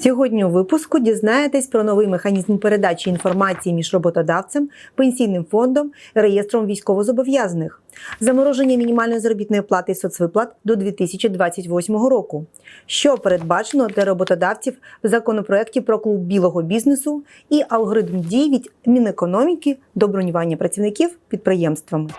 Сьогодні у випуску дізнаєтесь про новий механізм передачі інформації між роботодавцем, пенсійним фондом реєстром військовозобов'язаних, замороження мінімальної заробітної плати соцвиплат до 2028 року. Що передбачено для роботодавців в законопроекті про клуб білого бізнесу і алгоритм дій від Мінекономіки до бронювання працівників підприємствами.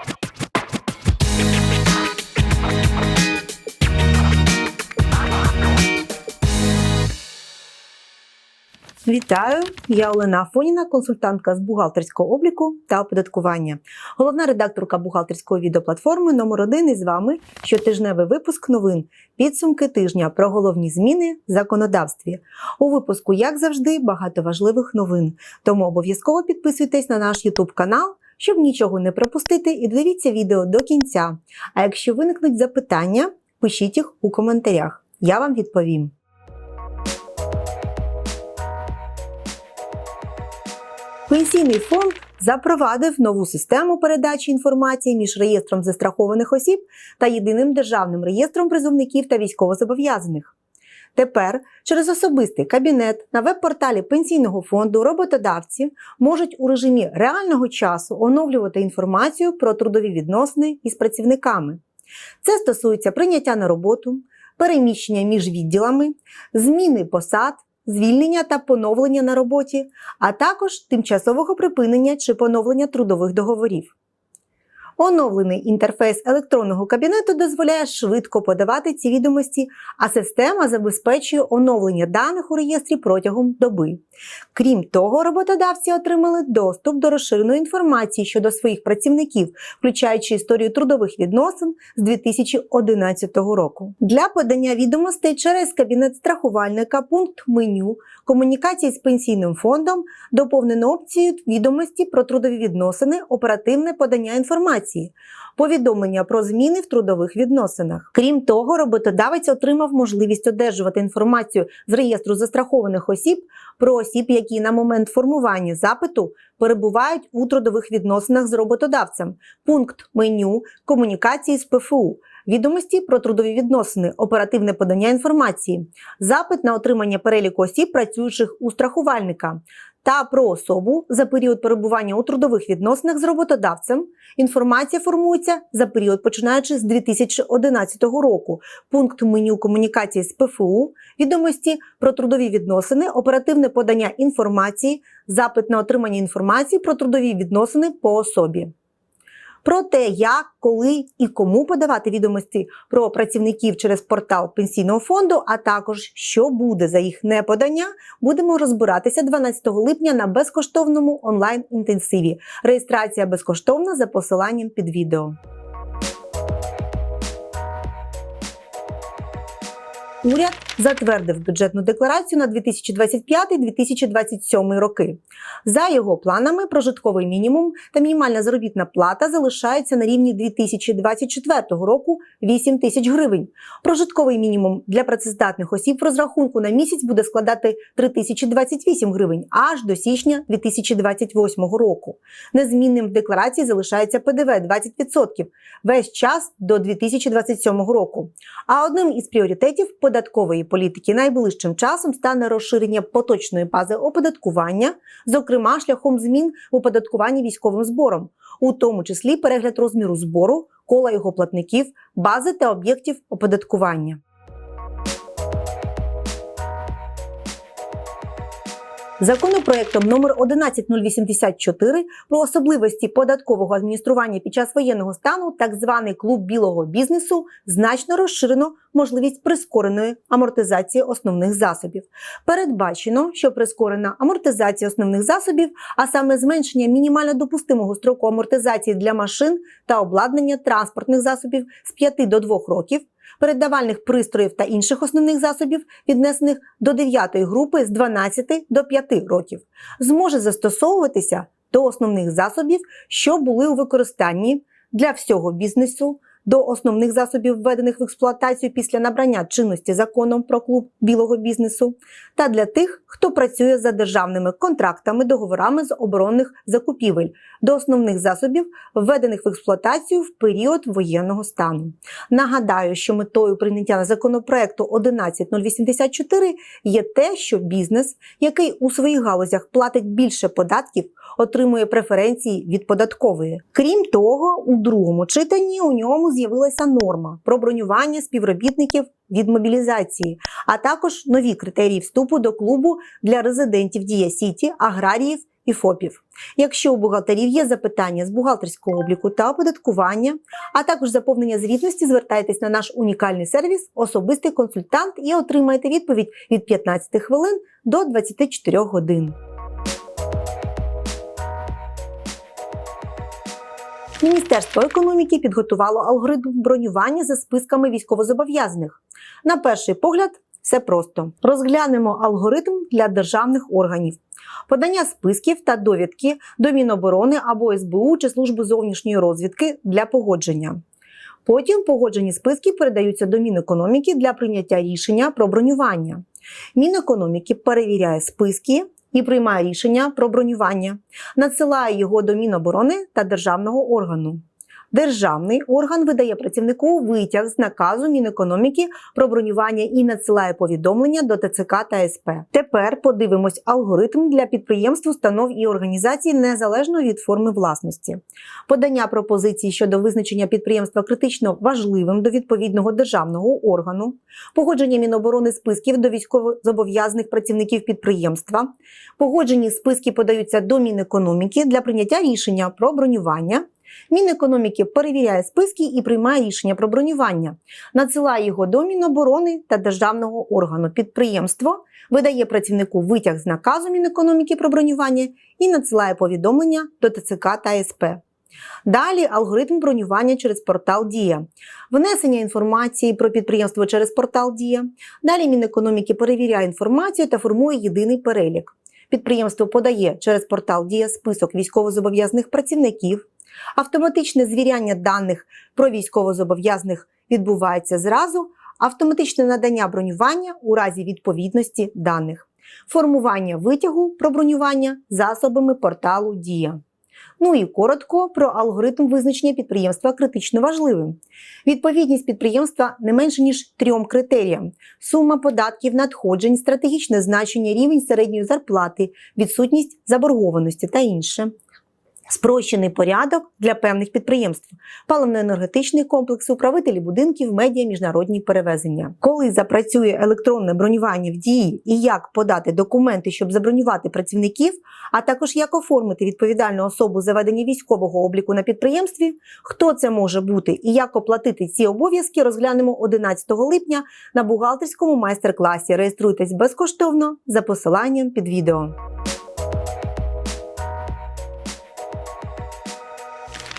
Вітаю! Я Олена Афоніна, консультантка з бухгалтерського обліку та оподаткування, головна редакторка бухгалтерської відеоплатформи номер 1 із вами щотижневий випуск новин підсумки тижня про головні зміни в законодавстві. У випуску, як завжди, багато важливих новин. Тому обов'язково підписуйтесь на наш YouTube канал. Щоб нічого не пропустити, і дивіться відео до кінця. А якщо виникнуть запитання, пишіть їх у коментарях. Я вам відповім. Пенсійний фонд запровадив нову систему передачі інформації між реєстром застрахованих осіб та єдиним державним реєстром призовників та військовозобов'язаних. Тепер через особистий кабінет на веб-порталі пенсійного фонду роботодавці можуть у режимі реального часу оновлювати інформацію про трудові відносини із працівниками. Це стосується прийняття на роботу, переміщення між відділами, зміни посад, звільнення та поновлення на роботі, а також тимчасового припинення чи поновлення трудових договорів. Оновлений інтерфейс електронного кабінету дозволяє швидко подавати ці відомості, а система забезпечує оновлення даних у реєстрі протягом доби. Крім того, роботодавці отримали доступ до розширеної інформації щодо своїх працівників, включаючи історію трудових відносин з 2011 року. Для подання відомостей через кабінет страхувальника, пункт меню, комунікації з пенсійним фондом доповнено опцією відомості про трудові відносини, оперативне подання інформації. Повідомлення про зміни в трудових відносинах. Крім того, роботодавець отримав можливість одержувати інформацію з реєстру застрахованих осіб про осіб, які на момент формування запиту перебувають у трудових відносинах з роботодавцем. Пункт меню комунікації з ПФУ. Відомості про трудові відносини, оперативне подання інформації, запит на отримання переліку осіб, працюючих у страхувальника, та про особу за період перебування у трудових відносинах з роботодавцем. Інформація формується за період, починаючи з 2011 року. Пункт меню комунікації з ПФУ, відомості про трудові відносини, оперативне подання інформації, запит на отримання інформації про трудові відносини по особі. Про те, як, коли і кому подавати відомості про працівників через портал пенсійного фонду, а також що буде за їх неподання, будемо розбиратися 12 липня на безкоштовному онлайн-інтенсиві. Реєстрація безкоштовна за посиланням під відео. Уряд затвердив бюджетну декларацію на 2025-2027 роки. За його планами, прожитковий мінімум та мінімальна заробітна плата залишаються на рівні 2024 року 8 тисяч гривень. Прожитковий мінімум для працездатних осіб в розрахунку на місяць буде складати 3028 гривень аж до січня 2028 року. Незмінним в декларації залишається ПДВ 20% весь час до 2027 року. А одним із пріоритетів податкової політики найближчим часом стане розширення поточної бази оподаткування, зокрема шляхом змін в оподаткуванні військовим збором, у тому числі перегляд розміру збору, кола його платників, бази та об'єктів оподаткування. Законопроектом номер 11084 про особливості податкового адміністрування під час воєнного стану, так званий клуб білого бізнесу, значно розширено можливість прискореної амортизації основних засобів. Передбачено, що прискорена амортизація основних засобів, а саме зменшення мінімально допустимого строку амортизації для машин та обладнання транспортних засобів з 5 до 2 років передавальних пристроїв та інших основних засобів, віднесених до 9 групи з 12 до 5 років, зможе застосовуватися до основних засобів, що були у використанні для всього бізнесу до основних засобів, введених в експлуатацію після набрання чинності законом про клуб білого бізнесу, та для тих, хто працює за державними контрактами, договорами з оборонних закупівель до основних засобів, введених в експлуатацію в період воєнного стану. Нагадаю, що метою прийняття законопроекту 11084 є те, що бізнес, який у своїх галузях платить більше податків, отримує преференції від податкової. Крім того, у другому читанні у ньому з'явилася норма про бронювання співробітників від мобілізації, а також нові критерії вступу до клубу для резидентів Дія Сіті, аграріїв і ФОПів. Якщо у бухгалтерів є запитання з бухгалтерського обліку та оподаткування, а також заповнення звітності, звертайтесь на наш унікальний сервіс Особистий консультант і отримаєте відповідь від 15 хвилин до 24 годин. Міністерство економіки підготувало алгоритм бронювання за списками військовозобов'язаних. На перший погляд, все просто. Розглянемо алгоритм для державних органів. Подання списків та довідки до Міноборони або СБУ чи Служби зовнішньої розвідки для погодження. Потім погоджені списки передаються до Мінекономіки для прийняття рішення про бронювання. Мінекономіки перевіряє списки і приймає рішення про бронювання, надсилає його до Міноборони та державного органу. Державний орган видає працівнику витяг з наказу Мінекономіки про бронювання і надсилає повідомлення до ТЦК та СП. Тепер подивимось алгоритм для підприємств, установ і організацій незалежно від форми власності. Подання пропозицій щодо визначення підприємства критично важливим до відповідного державного органу, погодження Міноборони списків до військовозобов'язаних працівників підприємства, погоджені списки подаються до Мінекономіки для прийняття рішення про бронювання. Мінекономіки перевіряє списки і приймає рішення про бронювання, надсилає його до Міноборони та державного органу. Підприємство видає працівнику витяг з наказу Мінекономіки про бронювання і надсилає повідомлення до ТЦК та СП. Далі алгоритм бронювання через портал Дія, внесення інформації про підприємство через портал Дія. Далі Мінекономіки перевіряє інформацію та формує єдиний перелік. Підприємство подає через портал Дія список військовозобов'язаних працівників. Автоматичне звіряння даних про військовозобов'язаних відбувається зразу, автоматичне надання бронювання у разі відповідності даних, формування витягу про бронювання засобами порталу Дія. Ну і коротко про алгоритм визначення підприємства критично важливим. Відповідність підприємства не менше ніж трьом критеріям: сума податків, надходжень, стратегічне значення, рівень середньої зарплати, відсутність заборгованості та інше. Спрощений порядок для певних підприємств, паливно-енергетичний комплекс, управителі будинків, медіа, міжнародні перевезення. Коли запрацює електронне бронювання в дії і як подати документи, щоб забронювати працівників, а також як оформити відповідальну особу за ведення військового обліку на підприємстві, хто це може бути і як оплатити ці обов'язки, розглянемо 11 липня на бухгалтерському майстер-класі. Реєструйтесь безкоштовно за посиланням під відео.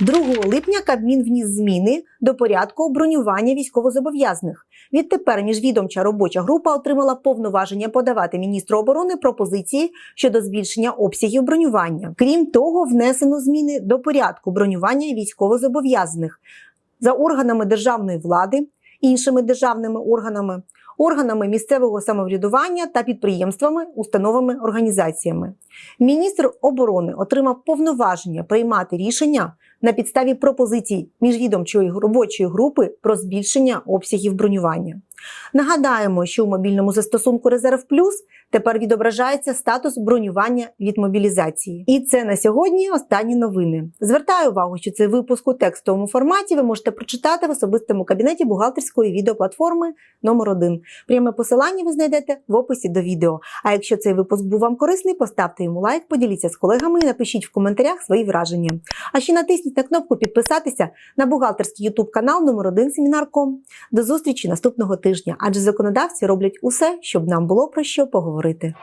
2 липня Кабмін вніс зміни до порядку бронювання військовозобов'язаних. Відтепер міжвідомча робоча група отримала повноваження подавати міністру оборони пропозиції щодо збільшення обсягів бронювання. Крім того, внесено зміни до порядку бронювання військовозобов'язаних за органами державної влади, іншими державними органами, органами місцевого самоврядування та підприємствами, установами, організаціями. Міністр оборони отримав повноваження приймати рішення на підставі пропозицій міжвідомчої робочої групи про збільшення обсягів бронювання. Нагадаємо, що у мобільному застосунку Резерв Плюс тепер відображається статус бронювання від мобілізації. І це на сьогодні останні новини. Звертаю увагу, що цей випуск у текстовому форматі ви можете прочитати в особистому кабінеті бухгалтерської відеоплатформи номер 1 Пряме посилання ви знайдете в описі до відео. А якщо цей випуск був вам корисний, поставте йому лайк, поділіться з колегами і напишіть в коментарях свої враження. А ще натисніть на кнопку підписатися на бухгалтерський YouTube канал номер 1 Семінар.ком. До зустрічі наступного тижня, адже законодавці роблять усе, щоб нам було про що поговорити.